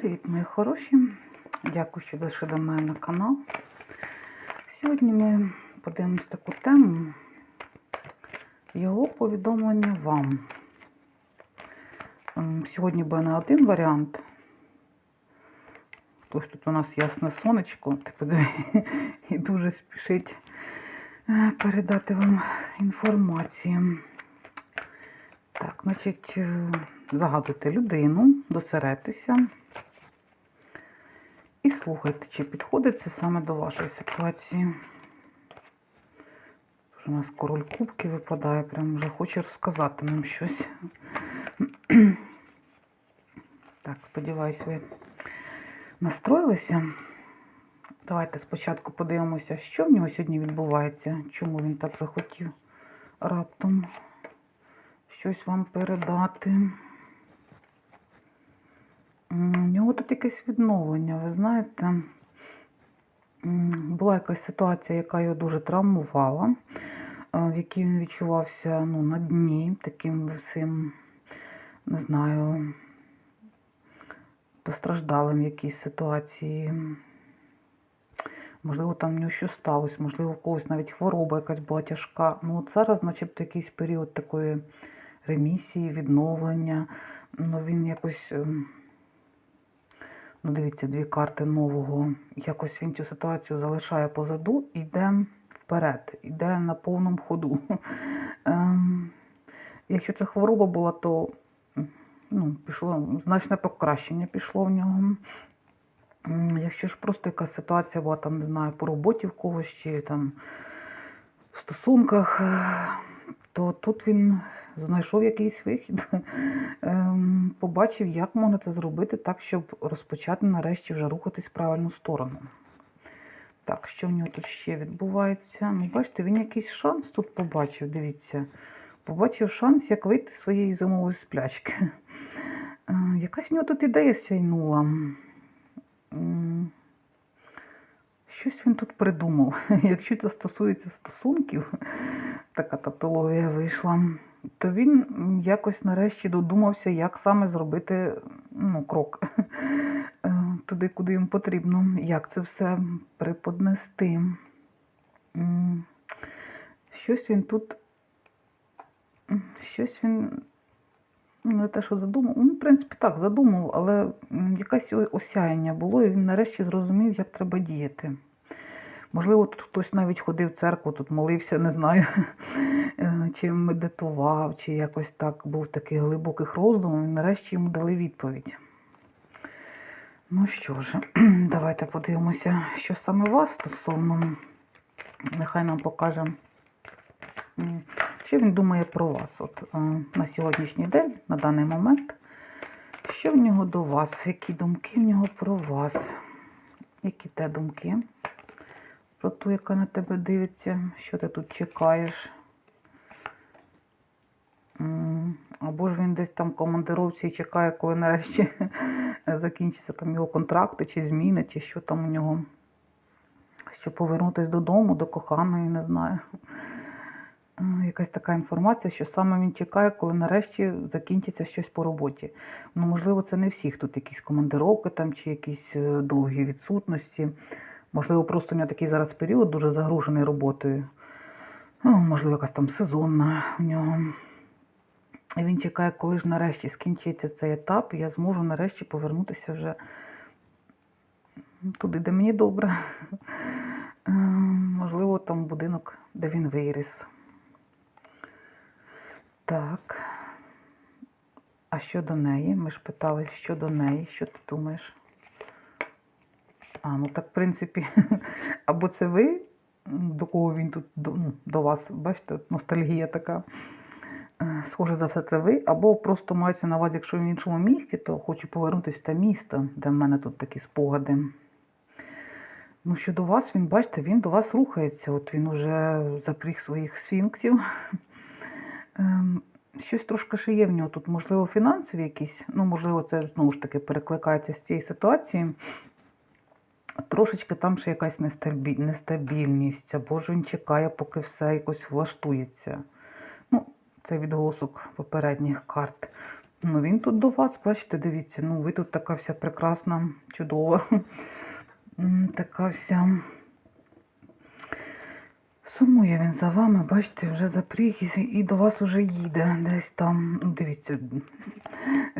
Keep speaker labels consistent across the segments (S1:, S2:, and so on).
S1: Привіт, мої хороші! Дякую, що дійшли до мене на канал. Сьогодні ми подивимось таку тему. Його повідомлення вам. Ем, Сьогодні буде не один варіант. Ось тут у нас ясне сонечко, і дуже спішить е, передати вам інформацію. Так, значить, е, загадуйте людину, досеретеся і слухайте, чи підходить це саме до вашої ситуації. У нас король кубки випадає, прям вже хоче розказати нам щось. Так, сподіваюсь, ви настроїлися. Давайте спочатку подивимося, що в нього сьогодні відбувається, чому він так захотів раптом щось вам передати. У нього тут якесь відновлення, ви знаєте. Була якась ситуація, яка його дуже травмувала, е, в якій він відчувався ну, на дні, таким всім, не знаю, постраждалим в якійсь ситуації. Можливо, там в нього щось сталося, можливо, в когось навіть хвороба якась була тяжка. Ну, от зараз, начебто, якийсь період такої ремісії, відновлення. Ну, він якось. Ну, дивіться, дві карти нового. Якось він цю ситуацію залишає позаду і йде вперед, йде на повному ходу. Ем, якщо це хвороба була, то ну, пішло значне покращення пішло в нього. Якщо ж просто якась ситуація була, там, не знаю, по роботі в когось чи там в стосунках, то тут він знайшов якийсь вихід, ем, побачив, як можна це зробити так, щоб розпочати нарешті вже рухатись в правильну сторону. Так, що в нього тут ще відбувається? Ну, бачите, він якийсь шанс тут побачив, дивіться. Побачив шанс, як вийти з своєї зимової сплячки. Е, Якась в нього тут ідея сяйнула. Щось він тут придумав. Якщо це стосується стосунків, така тавтологія вийшла, то він якось нарешті додумався, як саме зробити ну, крок е, туди, куди їм потрібно, як це все преподнести. Щось він тут, щось він, ну, не те, що задумав, ну, в принципі, так, задумав, але якесь осяяння було, і він нарешті зрозумів, як треба діяти. Можливо, тут хтось навіть ходив в церкву, тут молився, не знаю, е, чи медитував, чи якось так був такий глибоких роздумів, і нарешті йому дали відповідь. Ну що ж, давайте подивимося, що саме вас стосовно. Нехай нам покаже, що він думає про вас от, е, на сьогоднішній день, на даний момент. Що в нього до вас? Які думки в нього про вас? Які тебе думки? Про ту, яка на тебе дивиться, що ти тут чекаєш? Або ж він десь там в командировці і чекає, коли нарешті закінчиться там його контракти, чи зміни, чи що там у нього. Щоб повернутися додому, до коханої, не знаю. Якась така інформація, що саме він чекає, коли нарешті закінчиться щось по роботі. Ну, можливо, це не всіх тут якісь командировки там, чи якісь е, довгі відсутності. Можливо, просто у нього такий зараз період дуже загружений роботою. Ну, можливо, якась там сезонна у нього. І він чекає, коли ж нарешті скінчиться цей етап, і я зможу нарешті повернутися вже туди, де мені добре. Е, Можливо, там будинок, де він виріс. Так. А що до неї? Ми ж питали, що до неї, що ти думаєш? А, ну так, в принципі, або це ви, до кого він тут до, ну, до вас, бачите, ностальгія така. Е, Схоже за все, це ви, або просто мається на увазі, якщо в іншому місті, то хочу повернутися те місто, де в мене тут такі спогади. Ну, щодо вас, він, бачите, він до вас рухається. От він уже запріг своїх сфінксів. Ем, Щось трошки ще є в нього тут, можливо, фінансові якісь, ну, можливо, це знову ж таки перекликається з цієї ситуації. Трошечки там ще якась нестабільність, або ж він чекає, поки все якось влаштується. Ну, це відголосок попередніх карт. Ну, він тут до вас, бачите, дивіться, ну ви тут така вся прекрасна, чудова. Така вся. Сумує він за вами, бачите, вже запріг і- до вас вже їде десь там. Дивіться,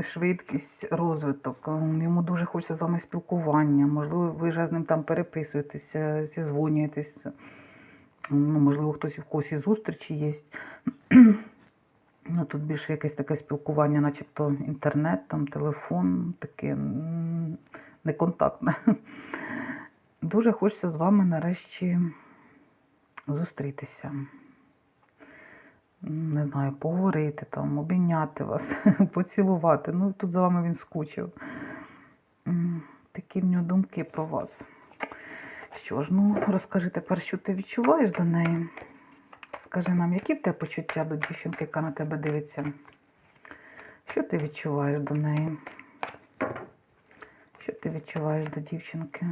S1: швидкість, розвиток. Йому дуже хочеться з вами спілкування. Можливо, ви вже з ним там переписуєтеся, зізвонюєтесь. Ну, можливо, хтось в когось і зустрічі є. Ну, тут більше якесь таке спілкування, начебто інтернет, там, телефон, таке неконтактне. Дуже хочеться з вами нарешті зустрітися. Не знаю, поговорити там, обійняти вас, поцілувати. Ну, тут за вами він скучив. Такі в нього думки про вас. Що ж, ну розкажи тепер, що ти відчуваєш до неї. Скажи нам, які в тебе почуття до дівчинки, яка на тебе дивиться? Що ти відчуваєш до неї? Що ти відчуваєш до дівчинки?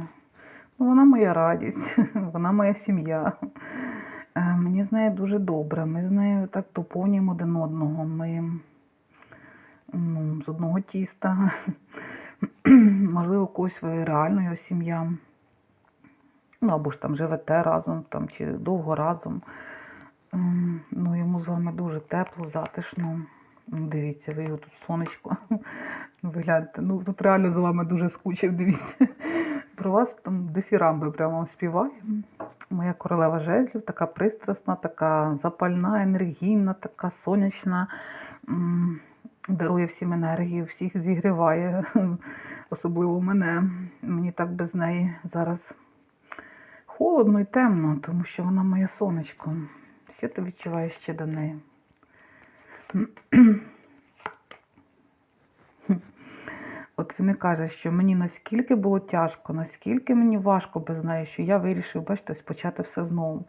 S1: Ну, вона моя радість, вона моя сім'я. Мені з нею дуже добре. Ми з нею так доповнюємо один одного. Ми ну, з одного тіста. Можливо, когось ви реально його сім'я. Ну, або ж там живете разом, там, чи довго разом. Ем, Ну, йому з вами дуже тепло, затишно. Ну, Дивіться, ви його тут сонечко. Ви. Ну, тут реально за вами дуже скучив, дивіться. Про вас там дифірамби прямо співає. Моя королева жезлів, така пристрасна, така запальна, енергійна, така сонячна. Дарує всім енергію, всіх зігріває, особливо мене. Мені так без неї зараз холодно і темно, тому що вона моє сонечко. Що ти відчуваєш ще до неї? От він і каже, що мені наскільки було тяжко, наскільки мені важко без неї, що я вирішив, бачите, почати все знову.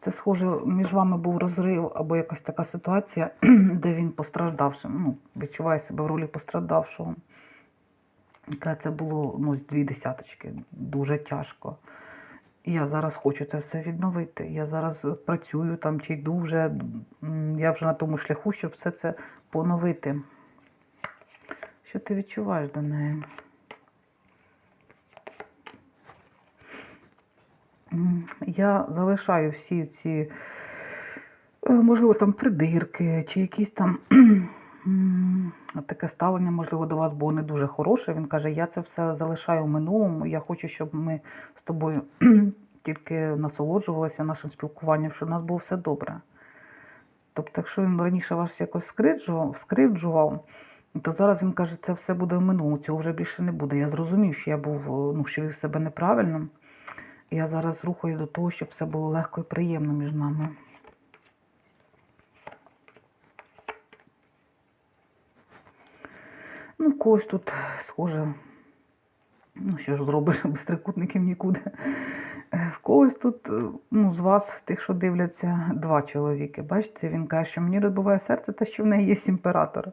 S1: Це схоже, між вами був розрив або якась така ситуація, де він постраждавшим, ну, відчуває себе в ролі постраждавшого. Це було ну, з дві десяточки, дуже тяжко. Я зараз хочу це все відновити. Я зараз працюю там чи йду я вже на тому шляху, щоб все це поновити. Що ти відчуваєш до неї? Я залишаю всі ці, е, можливо, там придирки, чи якісь там таке ставлення, можливо, до вас було не дуже хороше. Він каже, я це все залишаю в минулому. Я хочу, щоб ми з тобою тільки насолоджувалися нашим спілкуванням, щоб у нас було все добре. Тобто, якщо він раніше вас якось скривджував, скривджував, то зараз він каже, це все буде в минулому, цього вже більше не буде. Я зрозумів, що я був, е, ну, що вів себе неправильно. Я зараз рухаюсь до того, щоб все було легко і приємно між нами. Ну, в когось тут схоже. Ну, що ж зробиш, без трикутників нікуди. Е, В когось тут, е, ну, з вас, з тих, що дивляться, два чоловіки. Бачите, він каже, що мені розбиває серце, те, що в неї є імператор.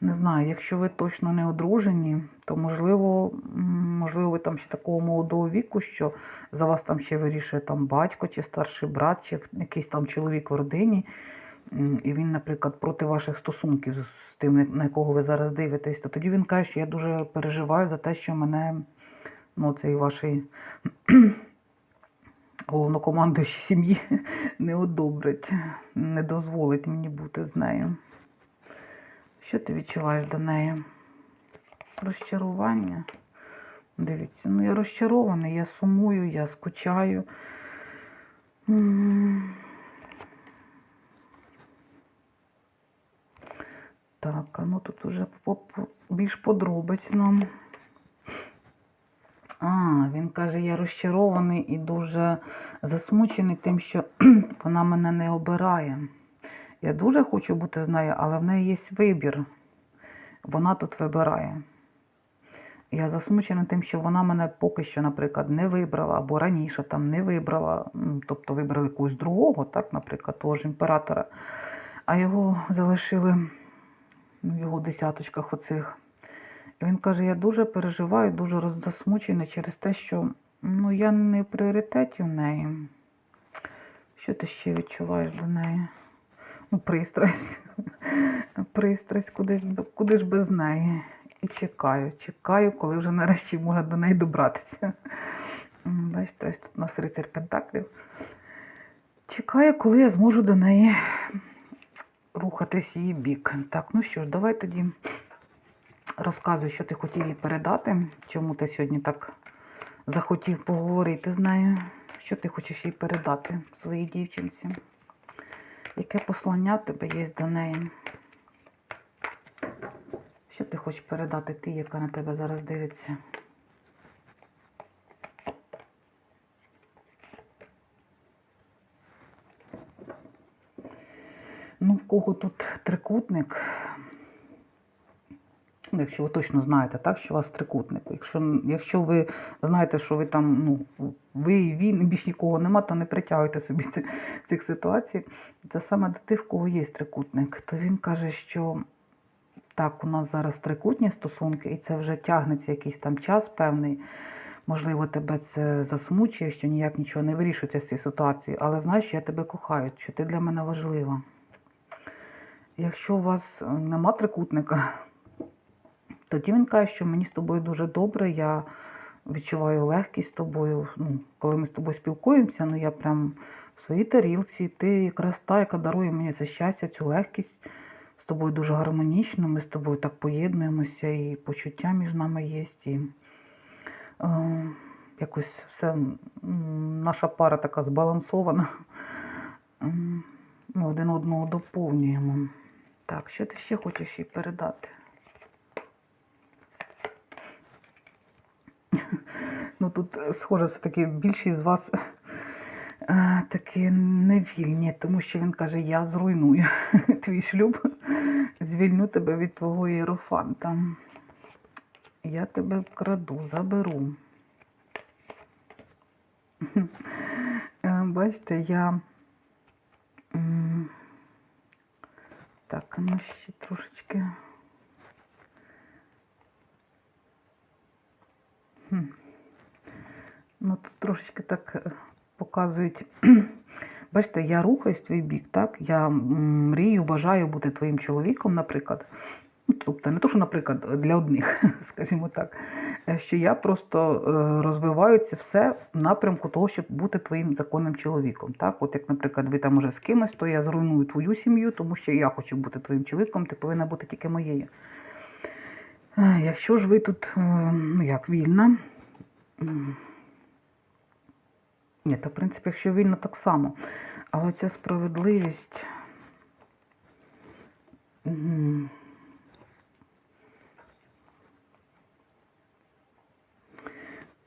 S1: Не знаю, якщо ви точно не одружені, то можливо, можливо, ви там ще такого молодого віку, що за вас там ще вирішує там батько, чи старший брат, чи якийсь там чоловік в родині. І він, наприклад, проти ваших стосунків з тим, на- якого ви зараз дивитесь, то тоді він каже, що я дуже переживаю за те, що мене ну, цей вашій головнокомандуючій сім'ї не одобрить, не дозволить мені бути з нею. Що ти відчуваєш до неї? Розчарування. Дивіться, ну я розчарований, я сумую, я скучаю. Так, а ну тут уже більш подробично. А, він каже, я розчарований і дуже засмучений тим, що вона мене не обирає. Я дуже хочу бути з нею, але в неї є вибір. Вона тут вибирає. Я засмучена тим, що вона мене поки що, наприклад, не вибрала, або раніше там не вибрала, тобто вибрали когось другого, так, наприклад, того ж імператора, а його залишили в його десяточках оцих. Він каже, я дуже переживаю, дуже засмучений через те, що ну, я не в пріоритеті в неї. Що ти ще відчуваєш до неї? Ну, пристрасть. Пристрасть, куди ж, куди ж без неї. І чекаю, чекаю, коли вже нарешті можна до неї добратися. Бачите, тут у нас рицар Пентаклів. Чекаю, коли я зможу до неї рухатись її бік. Так, ну що ж, давай тоді розказуй, що ти хотів їй передати, чому ти сьогодні так захотів поговорити з нею, що ти хочеш їй передати своїй дівчинці. Яке послання в тебе є до неї? Що ти хочеш передати ти, яка на тебе зараз дивиться? Ну, в кого тут трикутник? Ну, якщо ви точно знаєте, так, що у вас трикутник. Якщо, якщо ви знаєте, що ви там, ну, ви і він, більш нікого нема, то не притягуйте собі ці, цих ситуацій. Це саме до тих, в кого є трикутник. То він каже, що так, у нас зараз трикутні стосунки, і це вже тягнеться якийсь там час певний. Можливо, тебе це засмучує, що ніяк нічого не вирішується з цієї ситуації. Але знаєш, що я тебе кохаю, що ти для мене важлива. Якщо у вас е, нема трикутника, тоді він каже, що мені з тобою дуже добре, я відчуваю легкість з тобою. Ну, коли ми з тобою спілкуємося, ну я прям в своїй тарілці, ти якраз та, яка дарує мені це щастя, цю легкість. З тобою дуже гармонічно, ми з тобою так поєднуємося, і почуття між нами є. І, е, якось все, наша пара така збалансована. Ми один одного доповнюємо. Так, що ти ще хочеш їй передати? Ну тут, е, схоже, все-таки більшість з вас е, такі невільні, тому що він каже, я зруйную твій шлюб, звільню тебе від твого єрофанта. Я тебе вкраду, заберу. Е, Бачите, я. Так, ну ще трошечки. Хм. Ну, тут трошечки так е, показують. Бачите, я рухаюсь в твій бік, так? Я мрію, бажаю бути твоїм чоловіком, наприклад. Ну, Тобто, не то, що, наприклад, для одних, скажімо так, е, що я просто е, розвиваю це все в напрямку того, щоб бути твоїм законним чоловіком. Так? От як, наприклад, ви там уже з кимось, то я зруйную твою сім'ю, тому що я хочу бути твоїм чоловіком, ти повинна бути тільки моєю. Якщо ж ви тут, ну як, вільна. Ні, то в принципі, якщо вільно, так само. Але ця справедливість.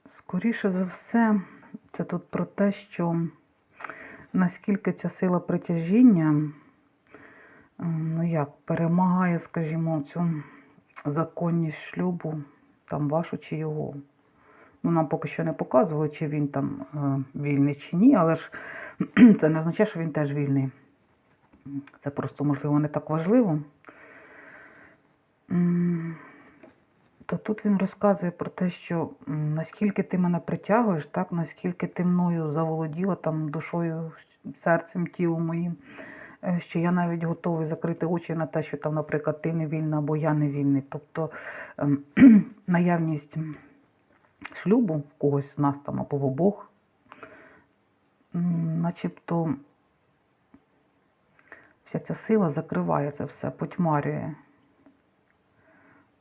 S1: Скоріше за все, це тут про те, що наскільки ця сила притяжіння, ну як, перемагає, скажімо, цю законність шлюбу, там вашу чи його. Ну, нам поки що не показували, чи він там е, вільний чи ні, але ж це не означає, що він теж вільний. Це просто, можливо, не так важливо. То тут він розказує про те, що наскільки ти мене притягуєш, так, наскільки ти мною заволоділа там душою, серцем, тілом моїм, е, що я навіть готовий закрити очі на те, що там, наприклад, ти не вільна або я не вільний. Тобто ем, наявність шлюбу в когось з нас там або в обох, начебто вся ця сила закриває це все, потьмарює.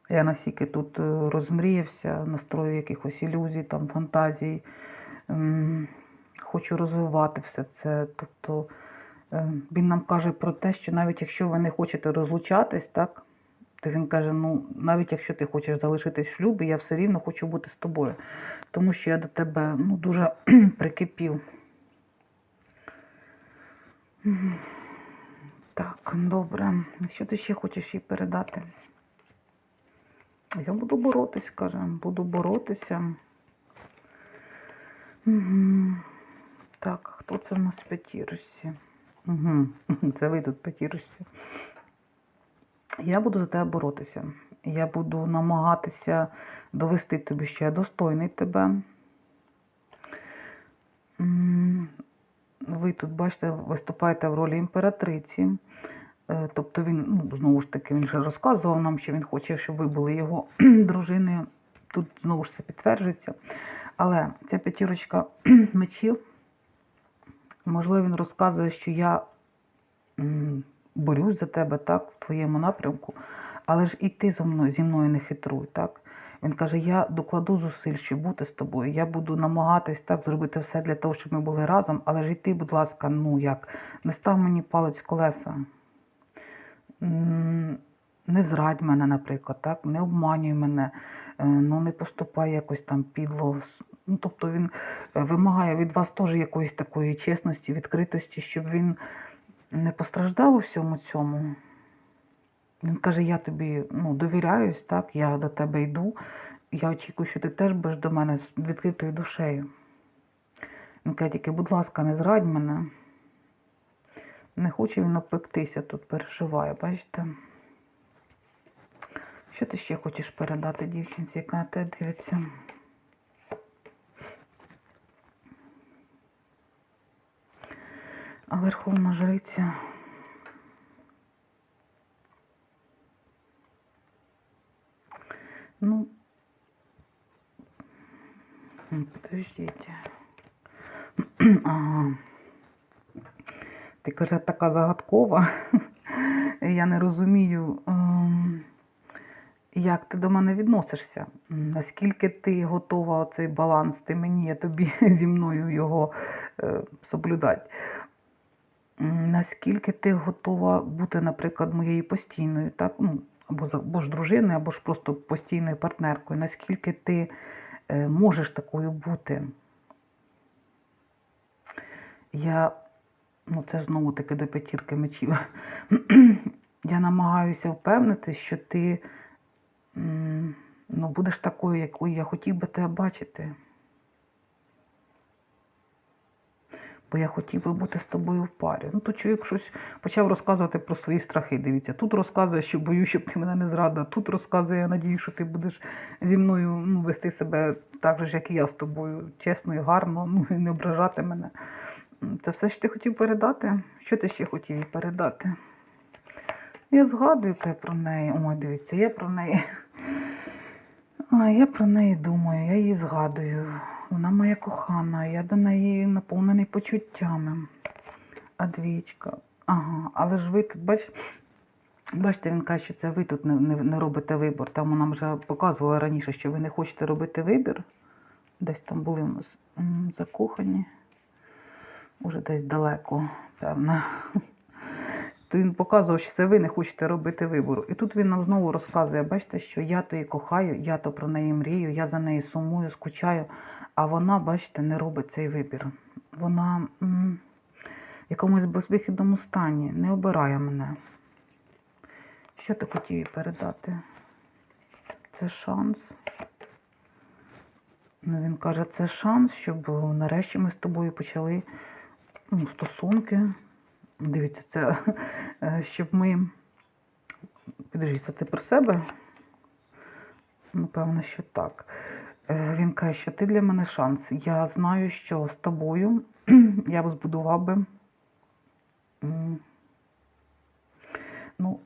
S1: Я настільки тут е, розмріявся, настрою якихось ілюзій, там, фантазій. Хочу розвивати все це. Тобто е, він нам каже про те, що навіть якщо ви не хочете розлучатись, так, то він каже: ну, навіть якщо ти хочеш залишитись в шлюбі, я все рівно хочу бути з тобою. Тому що я до тебе ну, дуже прикипів. Так, добре. Що ти ще хочеш їй передати? Я буду боротись, каже, буду боротися. Угу. Так, хто це в нас в п'ятірочці? Угу. Це ви тут в п'ятірочці. Я буду за тебе боротися. Я буду намагатися довести тобі, що я достойний тебе. Ви тут, бачите, виступаєте в ролі імператриці. Е, Тобто він, ну, знову ж таки, він вже розказував нам, що він хоче, щоб ви були його дружиною. Тут знову ж це підтверджується. Але ця п'ятірочка мечів, можливо, він розказує, що я борюсь за тебе так, в твоєму напрямку, але ж і ти зі мною, зі мною не хитруй, так? Він каже: я докладу зусиль, щоб бути з тобою. Я буду намагатись так зробити все для того, щоб ми були разом, але ж і ти, будь ласка, ну як, не став мені палець колеса. Не зрадь мене, наприклад, так? не обманюй мене, е, ну не поступай якось там підло. Ну, тобто він е, вимагає від вас теж якоїсь такої чесності, відкритості, щоб він не постраждав у всьому цьому. Він каже: я тобі ну, довіряюсь, так, я до тебе йду. Я очікую, що ти теж будеш до мене з відкритою душею. Він каже, тільки, будь ласка, не зрадь мене. Не хоче він опектися тут, переживає, бачите? Що ти ще хочеш передати дівчинці, яка на тебе дивиться? А Верховна Жриця. Ну, подождите. Ага. Ти каже, така загадкова. Я не розумію, ем, як ти до мене відносишся. Наскільки ти готова цей баланс, ти мені, я тобі зі мною його е, соблюдати. Наскільки ти готова бути, наприклад, моєю постійною, так? Ну, або, або ж дружиною, або ж просто постійною партнеркою. Наскільки ти е, можеш такою бути? Я, ну це знову таки до п'ятірки мечів. Я намагаюся впевнити, що ти ну, будеш такою, якою я хотів би тебе бачити. Бо я хотів би бути з тобою в парі. Ну, то чоловік щось почав розказувати про свої страхи. Дивіться, тут розказує, що боюсь, щоб ти мене не зрадила. Тут розказує, я надію, що ти будеш зі мною ну, вести себе так же, як і я з тобою, чесно і гарно, ну і не ображати мене. Це все, що ти хотів передати? Що ти ще хотів їй передати? Я згадую те про неї. Ой, дивіться, я про неї. А, я про неї думаю, я її згадую. Вона моя кохана, я до неї наповнений почуттями. А двічка. Ага, але ж ви тут, бач, бачите, він каже, що це ви тут не, не, не робите вибір. Там нам вже показували раніше, що ви не хочете робити вибір. Десь там були у нас закохані. Уже десь далеко, певно. То він показував, що це ви не хочете робити вибору. І тут він нам знову розказує, бачите, що я то її кохаю, я то про неї мрію, я за неї сумую, скучаю, а вона, бачите, не робить цей вибір. Вона в якомусь безвихідному стані, не обирає мене. Що ти хотів їй передати? Це шанс. Ну, він каже, це шанс, щоб е, нарешті ми з тобою почали ну, стосунки. Дивіться, це е, щоб ми. Підожди, ти про себе? Напевно, що так. Е, Він каже, що ти для мене шанс. Я знаю, що з тобою я б збудував би. Ну,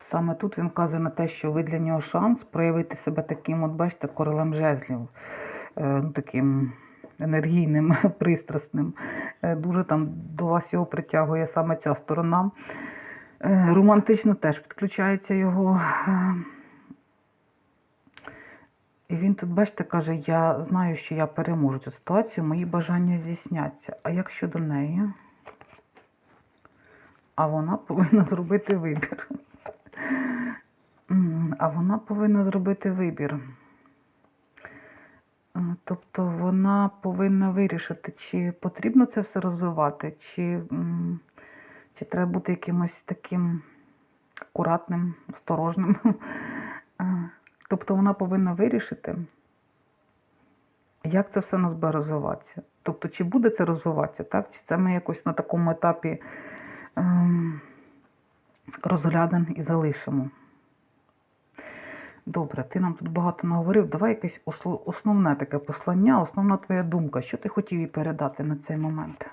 S1: саме тут він вказує на те, що ви для нього шанс проявити себе таким, от бачите, королем жезлів, е, ну, таким енергійним, пристрасним. Е, Дуже там до вас його притягує саме ця сторона. Е, Романтично теж підключається його. е, І він тут, бачите, каже, я знаю, що я переможу цю ситуацію, мої бажання здійсняться. А як щодо неї? А вона повинна зробити вибір. А вона повинна зробити вибір. Тобто вона повинна вирішити, чи потрібно це все розвивати, чи, чи треба бути якимось таким акуратним, осторожним. Тобто вона повинна вирішити, як це все нас буде розвиватися. Тобто, чи буде це розвиватися, так? Чи це ми якось на такому етапі ем, розглядин і залишимо. Добре, ти нам тут багато наговорив. Давай якесь основне таке послання, основна твоя думка. Що ти хотів їй передати на цей момент?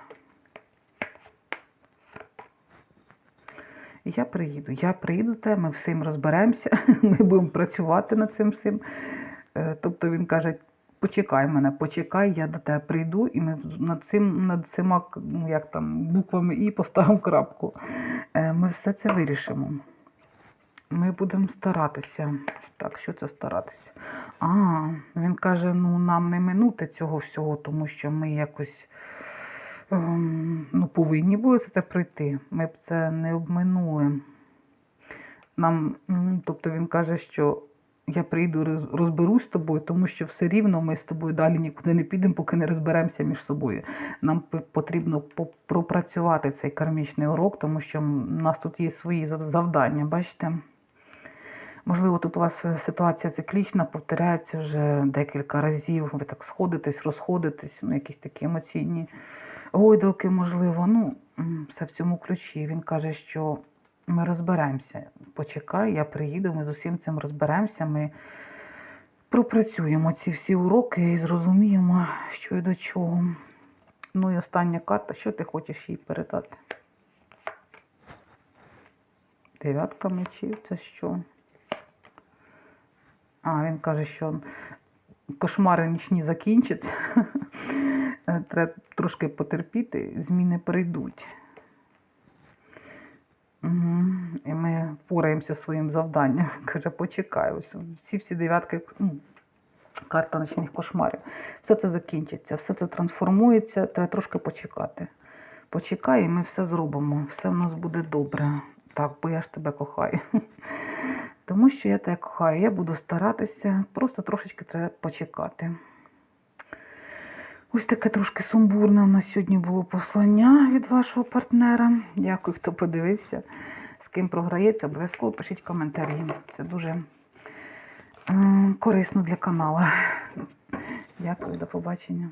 S1: Я приїду. Я приїду тебе, ми всім розберемося, ми будемо працювати над цим всім. Е, Тобто він каже, почекай мене, почекай, я до тебе прийду, і ми над цим, над цими, ну, як там, буквами І поставимо крапку. Е, Ми все це вирішимо. Ми будемо старатися. Так, що це старатися? А, він каже: ну нам не минути цього всього, тому що ми якось ем, ну, повинні були це пройти. Ми б це не обминули. Нам, тобто він каже, що я прийду розберусь з тобою, тому що все рівно ми з тобою далі нікуди не підемо, поки не розберемося між собою. Нам потрібно по- пропрацювати цей кармічний урок, тому що у нас тут є свої завдання, бачите? Можливо, тут у вас е, ситуація циклічна, повторяється вже декілька разів. Ви так сходитесь, розходитесь, ну, якісь такі емоційні гойдалки, можливо. Ну, все в цьому ключі. Він каже, що ми розберемося. Почекай, я приїду, ми з усім цим розберемося. Ми пропрацюємо ці всі уроки і зрозуміємо, що і до чого. Ну і остання карта, що ти хочеш їй передати? Дев'ятка мечів, це що? А, він каже, що кошмари нічні закінчаться. Треба трошки потерпіти, зміни прийдуть. І ми впораємося своїм завданням. Каже, почекай, ось всі всі дев'ятки, ну, карта ночних кошмарів. Все це закінчиться, все це трансформується, треба трошки почекати. Почекай, і ми все зробимо, все в нас буде добре. Так, бо я ж тебе кохаю. Тому що я тебе кохаю, я буду старатися, просто трошечки треба почекати. Ось таке трошки сумбурне у нас сьогодні було послання від вашого партнера. Дякую, хто подивився. З ким програється, обов'язково пишіть коментарі. Це дуже е, корисно для каналу. Дякую, до побачення.